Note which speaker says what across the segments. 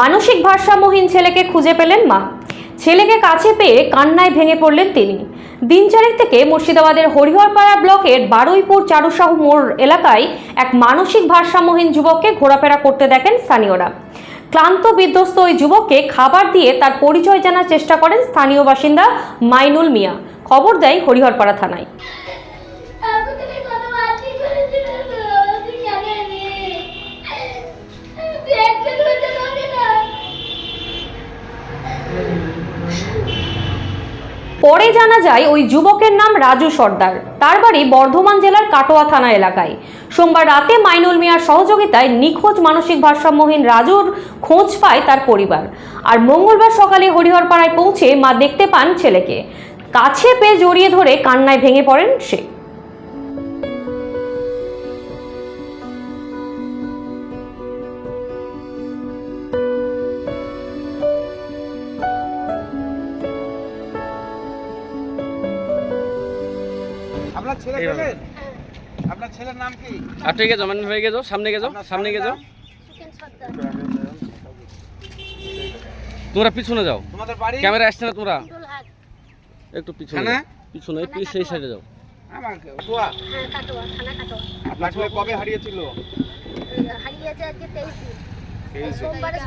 Speaker 1: মানসিক ভারসাম্যহীন ছেলেকে খুঁজে পেলেন মা। ছেলেকে কাছে পেয়ে কান্নায় ভেঙে পড়লেন তিনি। দিন চারেক থেকে মুর্শিদাবাদের হরিহরপাড়া ব্লকের বারুইপুর চারুসাহু মোড় এলাকায় এক মানসিক ভারসাম্যহীন যুবককে ঘোরাফেরা করতে দেখেন স্থানীয়রা। ক্লান্ত, বিধ্বস্ত ওই যুবককে খাবার দিয়ে তার পরিচয় জানার চেষ্টা করেন স্থানীয় বাসিন্দা মাইনুল মিয়া। খবর দেয় হরিহরপাড়া থানায়। পরে জানা যায় ওই যুবকের নাম রাজু সর্দার। তার বাড়ি বর্ধমান জেলার কাটোয়া থানা এলাকায়। সোমবার রাতে মাইনুল মিয়ার সহযোগিতায় নিখোঁজ মানসিক ভারসাম্যহীন রাজুর খোঁজ পায় তার পরিবার। আর মঙ্গলবার সকালে হরিহরপাড়ায় পৌঁছে মা দেখতে পান ছেলেকে। কাছে পেয়ে জড়িয়ে ধরে কান্নায় ভেঙে পড়েন সে।
Speaker 2: আপনার ছেলে। আপনার ছেলের নাম কি?
Speaker 3: মানে হয়ে গেছো সামনে গেছো সামনে গেছো। তোমরা পিছনে যাও।
Speaker 2: তোমাদের বাড়ি?
Speaker 3: ক্যামেরা আসছে না তোমরা? একটু পিছনে? পিছনে এই সেই সাইডে যাও।
Speaker 2: আমাকে
Speaker 4: হ্যাঁ, কাটোয়া, থানা কাটোয়া।
Speaker 2: আপনার ছেলে কবে হারিয়েছিল?
Speaker 4: হারিয়েছে আজকে 23 দিন। এই সোমবারে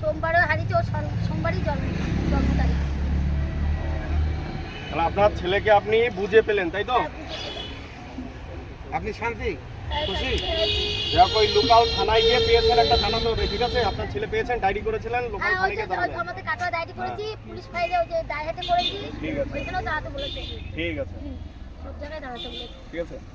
Speaker 4: সোমবারে হারিয়েছে ও সোমবারই জন্ম জন্ম তারিখ
Speaker 5: আপনার ছেলেকে আপনি বুঝে পেলেন তাই তো?
Speaker 2: আপনি শান্তি? খুশি?
Speaker 5: যাক ওই লোকাল থানায় গিয়ে পেয়েছেন একটা জানাতে হবে ঠিক আছে? আপনার ছেলে পেয়েছেন ডায়েরি করেছিলেন লোকাল
Speaker 4: হ্যাঁ
Speaker 5: থানায় গিয়ে জানাবেন
Speaker 4: আমাদের কাটোয়া ডায়েরি করেছি পুলিশ ফাইলে ওই যে ডায়েরিতে করেছি
Speaker 5: ঠিক আছে।
Speaker 4: ওইখানেও দাঁড়াতে বলেছে।
Speaker 5: ঠিক আছে।
Speaker 4: সব জায়গায় দাঁড়াতে বলেছে।
Speaker 5: ঠিক আছে।